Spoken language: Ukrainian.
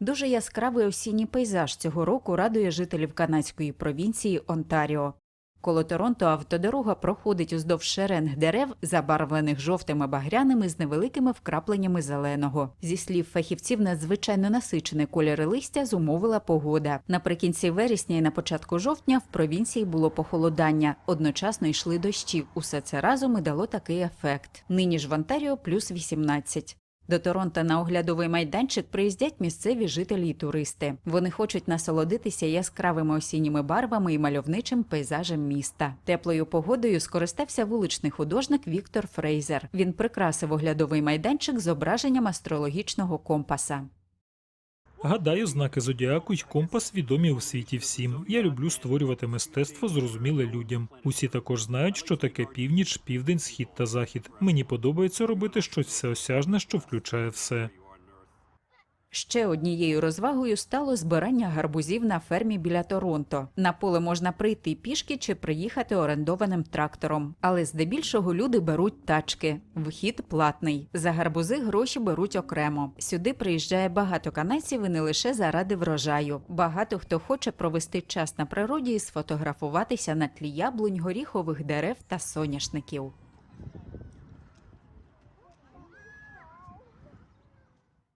Дуже яскравий осінній пейзаж цього року радує жителів канадської провінції Онтаріо. Коло Торонто автодорога проходить уздовж шеренг дерев, забарвлених жовтими багряними з невеликими вкрапленнями зеленого. Зі слів фахівців, надзвичайно насичене кольори листя зумовила погода. Наприкінці вересня і на початку жовтня в провінції було похолодання. Одночасно йшли дощі. Усе це разом і дало такий ефект. Нині ж в Онтаріо плюс 18. До Торонто на оглядовий майданчик приїздять місцеві жителі і туристи. Вони хочуть насолодитися яскравими осінніми барвами і мальовничим пейзажем міста. Теплою погодою скористався вуличний художник Віктор Фрейзер. Він прикрасив оглядовий майданчик зображенням астрологічного компаса. Гадаю, знаки зодіаку й компас відомі у світі всім. Я люблю створювати мистецтво, зрозуміле людям. Усі також знають, що таке північ, південь, схід та захід. Мені подобається робити щось всеосяжне, що включає все. Ще однією розвагою стало збирання гарбузів на фермі біля Торонто. На поле можна прийти пішки чи приїхати орендованим трактором. Але здебільшого люди беруть тачки. Вхід платний. За гарбузи гроші беруть окремо. Сюди приїжджає багато канадців і не лише заради врожаю. Багато хто хоче провести час на природі і сфотографуватися на тлі яблунь, горіхових дерев та соняшників.